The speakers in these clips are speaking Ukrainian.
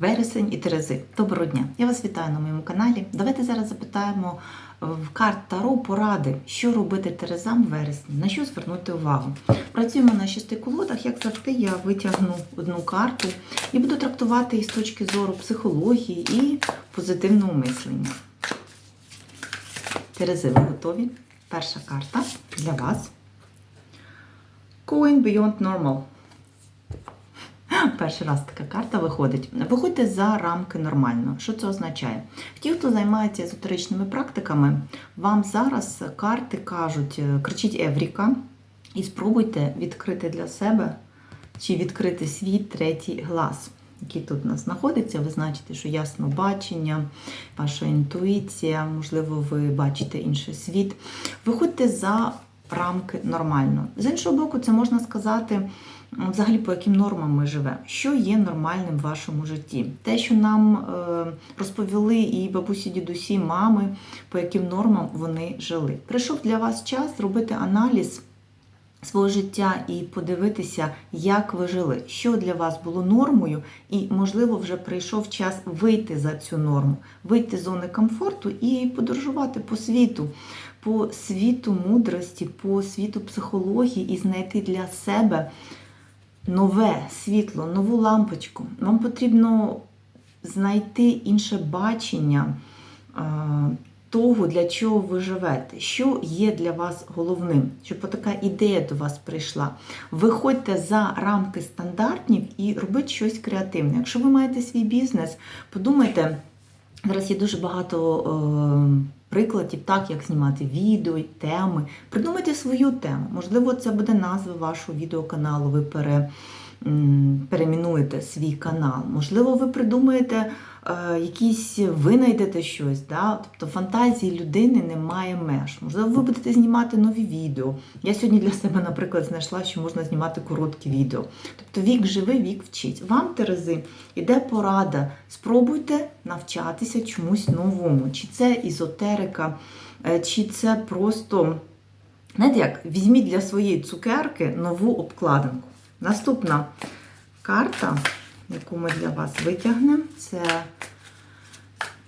Вересень і Терези. Доброго дня! Я вас вітаю на моєму каналі. Давайте зараз запитаємо в карт Таро поради, що робити Терезам в вересні, на що звернути увагу. Працюємо на шести колодах, як завжди, я витягну одну карту і буду трактувати її з точки зору психології і позитивного мислення. Терези, ви готові? Перша карта для вас. Going Beyond Normal. Перший раз така карта виходить. Виходьте за рамки нормально. Що це означає? Ті, хто займається езотеричними практиками, вам зараз карти кажуть, е, кричіть Евріка, і спробуйте відкрити для себе чи відкрити свій третій глаз, який тут у нас знаходиться. Ви значите, що ясно бачення, ваша інтуїція, можливо, ви бачите інший світ. Виходьте за рамки нормально. З іншого боку, це можна сказати. Взагалі, по яким нормам ми живемо, що є нормальним в вашому житті? Те, що нам е, розповіли і бабусі, дідусі, мами, по яким нормам вони жили. Прийшов для вас час зробити аналіз свого життя і подивитися, як ви жили, що для вас було нормою, і, можливо, вже прийшов час вийти за цю норму, вийти з зони комфорту і подорожувати по світу, по світу мудрості, по світу психології і знайти для себе нове світло, нову лампочку. Вам потрібно знайти інше бачення того, для чого ви живете, що є для вас головним, щоб така ідея до вас прийшла. Виходьте за рамки стандартів і робіть щось креативне. Якщо ви маєте свій бізнес, подумайте, зараз є дуже багато. Прикладів, так, як знімати відео, теми. Придумайте свою тему. Можливо, це буде назва вашого відеоканалу, ви пере, перемінуєте свій канал. Можливо, ви придумаєте е, якісь, винайдете щось. Да? Тобто фантазії людини немає меж. Можливо, ви будете знімати нові відео. Я сьогодні для себе, наприклад, знайшла, що можна знімати короткі відео. Тобто вік живий, вік вчить. Вам, Терези, іде порада. Спробуйте навчатися чомусь новому. Чи це ізотерика, е, чи це просто, знаєте як, візьміть для своєї цукерки нову обкладинку. Наступна карта, яку ми для вас витягнемо, це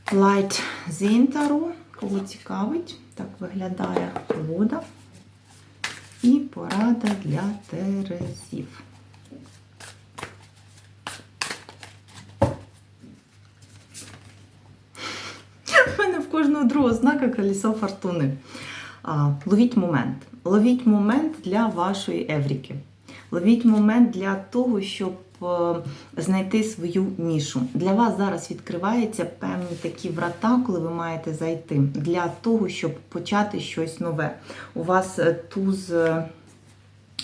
Light Zintaro. Кого цікавить, так виглядає колода. І порада для терезів. У мене в кожного другого знака колесо фортуни. Ловіть момент. Ловіть момент для вашої евріки. Ловіть момент для того, щоб знайти свою нішу. Для вас зараз відкриваються певні такі врата, коли ви маєте зайти, для того, щоб почати щось нове. У вас е, туз. Е,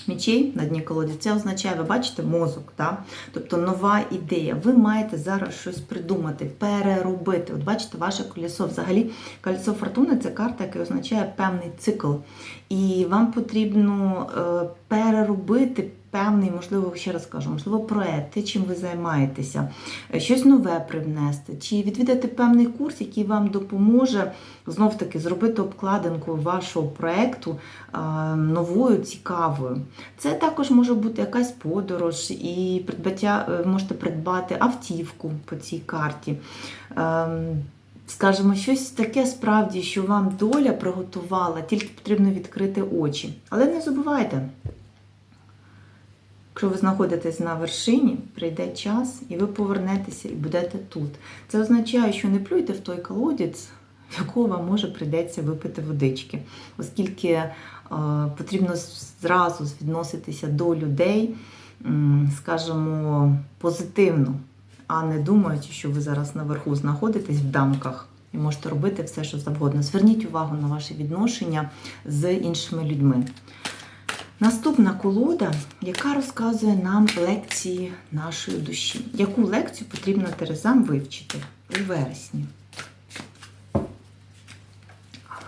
мічей на дні колоді, це означає, ви бачите, мозок, да? тобто нова ідея. Ви маєте зараз щось придумати, переробити. От бачите, ваше колесо. Взагалі, колесо фортуни це карта, яка означає певний цикл. І вам потрібно переробити певний, можливо, ще раз кажу, можливо, проект, те, чим ви займаєтеся, е, щось нове привнести, чи відвідати певний курс, який вам допоможе знов-таки зробити обкладинку вашого проекту новою, цікавою. Це також може бути якась подорож, і придбаття, можете придбати автівку по цій карті. Ем, скажімо, щось таке справді, що вам доля приготувала, тільки потрібно відкрити очі. Але не забувайте, Якщо ви знаходитесь на вершині, прийде час, і ви повернетеся і будете тут. Це означає, що не плюйте в той колодязь, в якого вам може прийдеться випити водички, оскільки е, потрібно зразу відноситися до людей, скажімо, позитивно, а не думаючи, що ви зараз наверху знаходитесь в дамках. І можете робити все, що завгодно. Зверніть увагу на ваші відношення з іншими людьми. Наступна колода, яка розказує нам лекції нашої душі. Яку лекцію потрібно Терезам вивчити у вересні?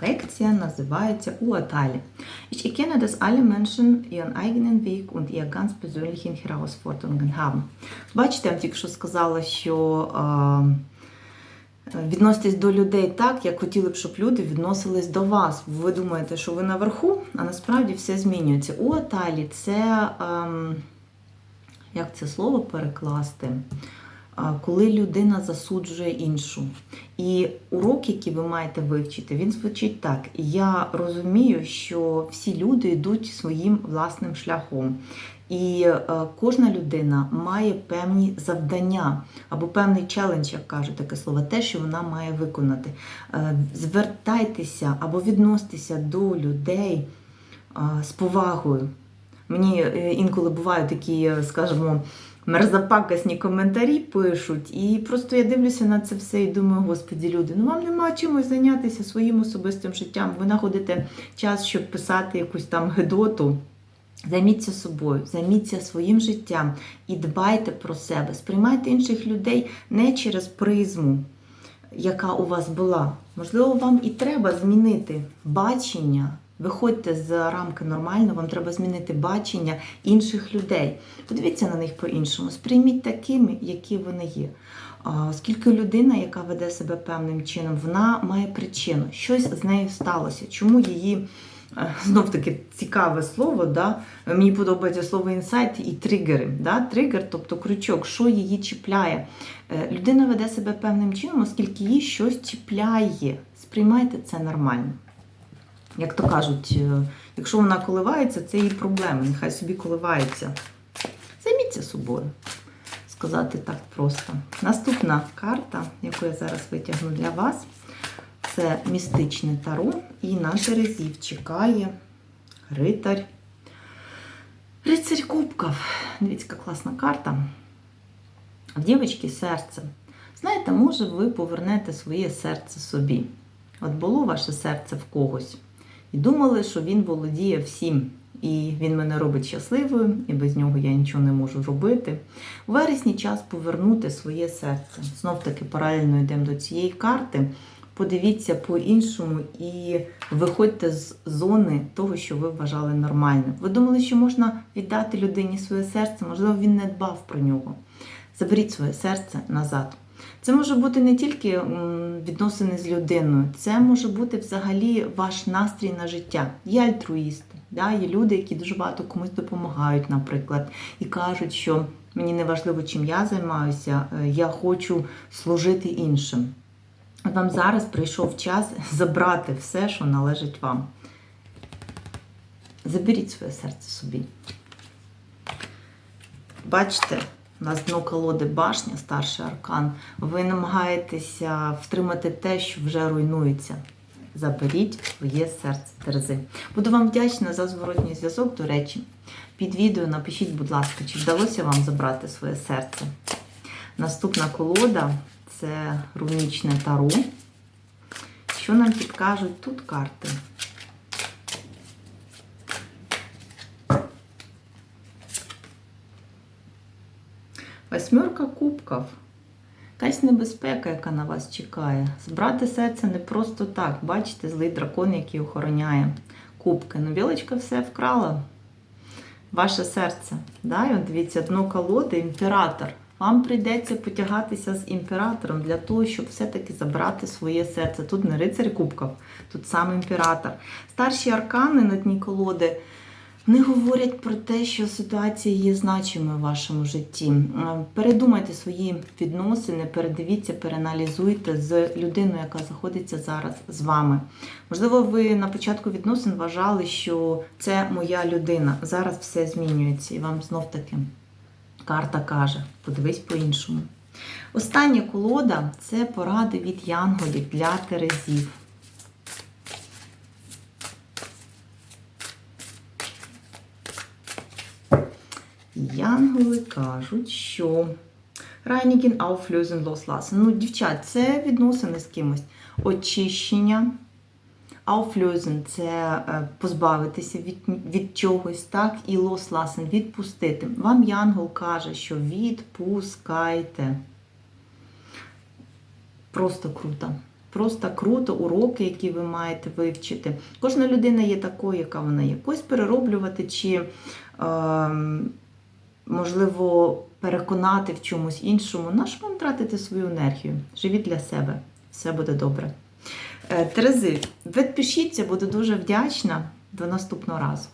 Лекція називається Уаталі. Ich erkenne, dass alle Menschen ihren eigenen Weg und ihr ganz persönlichen Herausforderungen haben. Бачите, я тільки що сказала, що Відноситесь до людей так, як хотіли б, щоб люди відносились до вас. Ви думаєте, що ви наверху, а насправді все змінюється. У Аталі це, ем, як це слово перекласти? коли людина засуджує іншу. І урок, який ви маєте вивчити, він звучить так: я розумію, що всі люди йдуть своїм власним шляхом. І е, кожна людина має певні завдання або певний челендж, як кажуть таке слово, те, що вона має виконати. Е, звертайтеся або відноситеся до людей е, з повагою. Мені інколи бувають такі, скажімо, мерзопакосні коментарі пишуть, і просто я дивлюся на це все і думаю, господі, люди, ну вам нема чимось зайнятися своїм особистим життям. Ви знаходите час, щоб писати якусь там гедоту. Займіться собою, займіться своїм життям і дбайте про себе. Сприймайте інших людей не через призму, яка у вас була. Можливо, вам і треба змінити бачення. Виходьте з рамки нормально, вам треба змінити бачення інших людей. Подивіться на них по-іншому, сприйміть такими, які вони є. Оскільки людина, яка веде себе певним чином, вона має причину, щось з нею сталося. Чому її знов таки цікаве слово, да? мені подобається слово інсайт і тригери. Да? Тригер, тобто крючок, що її чіпляє. Е, Людина веде себе певним чином, оскільки її щось чіпляє. Сприймайте це нормально. Як то кажуть, е, якщо вона коливається, це її проблеми. Нехай собі коливається. Займіться собою. Сказати так просто. Наступна карта, яку я зараз витягну для вас, це містичне таро. І на Терезів чекає ритар. Рицарь Кубков. Дивіться, яка класна карта. В дівчинки серце. Знаєте, може, ви повернете своє серце собі. От було ваше серце в когось. І думали, що він володіє всім. І він мене робить щасливою, і без нього я нічого не можу робити. У вересні час повернути своє серце. Знов таки паралельно йдемо до цієї карти. Подивіться по-іншому і виходьте з зони того, що ви вважали нормальним. Ви думали, що можна віддати людині своє серце, можливо, він не дбав про нього. Заберіть своє серце назад. Це може бути не тільки відносини з людиною, це може бути взагалі ваш настрій на життя. Є альтруїсти, да? є люди, які дуже багато комусь допомагають, наприклад, і кажуть, що мені не важливо, чим я займаюся, е, я хочу служити іншим. Вам зараз прийшов час забрати все, що належить вам. Заберіть своє серце собі. Бачите, у нас дно колоди башня, старший аркан. Ви намагаєтеся втримати те, що вже руйнується. Заберіть своє серце Терези. Буду вам вдячна за зворотній зв'язок. До речі, під відео напишіть, будь ласка, чи вдалося вам забрати своє серце. Наступна колода це рунічне таро. Що нам підкажуть тут карти? Восьмерка кубків. Якась небезпека, яка на вас чекає. Збрати серце не просто так. Бачите, злий дракон, який охороняє кубки. Ну, білочка все вкрала. Ваше серце. Да? І от дивіться, дно колоди, імператор. Вам прийдеться потягатися з імператором для того, щоб все-таки забрати своє серце. Тут не рицарь кубків, тут сам імператор. Старші аркани на дні колоди вони говорять про те, що ситуація є значимою в вашому житті. Передумайте свої відносини, передивіться, переаналізуйте з людиною, яка знаходиться зараз з вами. Можливо, ви на початку відносин вважали, що це моя людина. Зараз все змінюється, і вам знов таки карта каже: подивись по-іншому. Остання колода це поради від янголів для терезів. Янголи кажуть, що Reinigen, Auflösen, Loslassen. Ну, дівчат, це відносини з кимось. Очищення. Auflösen – це е, позбавитися від, від чогось, так, і loslassen – відпустити. Вам Янгол каже, що відпускайте. Просто круто. Просто круто, уроки, які ви маєте вивчити. Кожна людина є такою, яка вона є. Когось перероблювати чи. Е, можливо, переконати в чомусь іншому, на що вам тратити свою енергію? Живіть для себе, все буде добре. Терези, відпишіться, буду дуже вдячна. До наступного разу.